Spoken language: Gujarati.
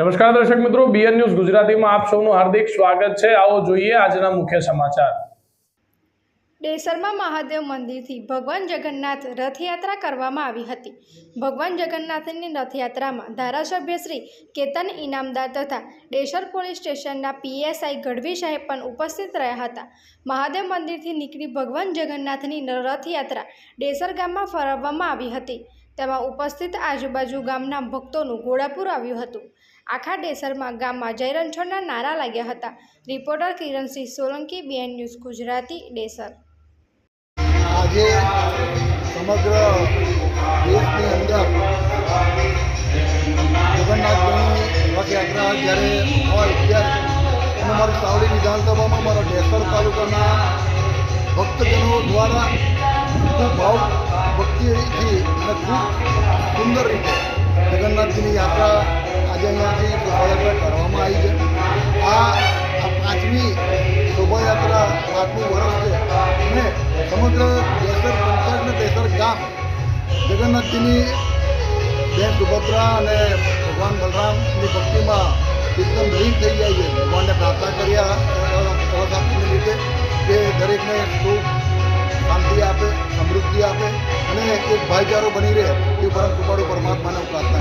નમસ્કાર દર્શક મિત્રો બીએન ન્યૂઝ ગુજરાતીમાં આપ સૌનું હાર્દિક સ્વાગત છે. આવો જોઈએ આજના મુખ્ય સમાચાર. ડેસરમાં મહાદેવ મંદિરથી ભગવાન જગન્નાથ રથયાત્રા કરવામાં આવી હતી. ભગવાન જગન્નાથની રથયાત્રામાં ધારાસભ્ય શ્રી કેતન ઇનામદાર તથા ડેસર પોલીસ સ્ટેશનના પીએસઆઈ ગઢવી સાહેબ પણ ઉપસ્થિત રહ્યા હતા. મહાદેવ મંદિરથી નીકળી ભગવાન જગન્નાથની રથયાત્રા ડેસર ગામમાં ફરવવામાં આવી હતી. તેમાં ઉપસ્થિત આજુબાજુ ગામના ભક્તોનું ઘોડાપુર આવ્યું હતું. આખા ડેસરમાં ગામમાં જય નારા લાગ્યા હતા. Reporter Kiransinh Solanki, BN news Gujarati, Desar. આજે સમગ્ર દેશની અંદર જગન્નાથની રથયાત્રા જ્યારે હોય ત્યારે અને મારી સાવલી વિધાનસભામાં મારા ડેસર તાલુકાના ભક્તજનો દ્વારા ખૂબ ભાવ ભક્તિથી અને ખૂબ સુંદર રીતે જગન્નાથજીની યાત્રા આજે અહીંયાથી શોભાયાત્રા કરવામાં આવી છે. આ પાંચમી શોભાયાત્રા આટલું વર્ષ છે અને સમગ્ર દેસર પંચાયત અને દેસર ગામ જગન્નાથજીની બેન સુભદ્રા અને ભગવાન બલરામની ભક્તિમાં એકદમ લીન થઈ જાય છે. ભગવાનને પ્રાર્થના કર્યા અવસાપને લીધે કે દરેકને સુખ, શાંતિ આપે, સમૃદ્ધિ આપે. અને એક ભાઈચારો બની રહે એ પરમ કૃપાળુ પરમાત્માને પ્રાર્થના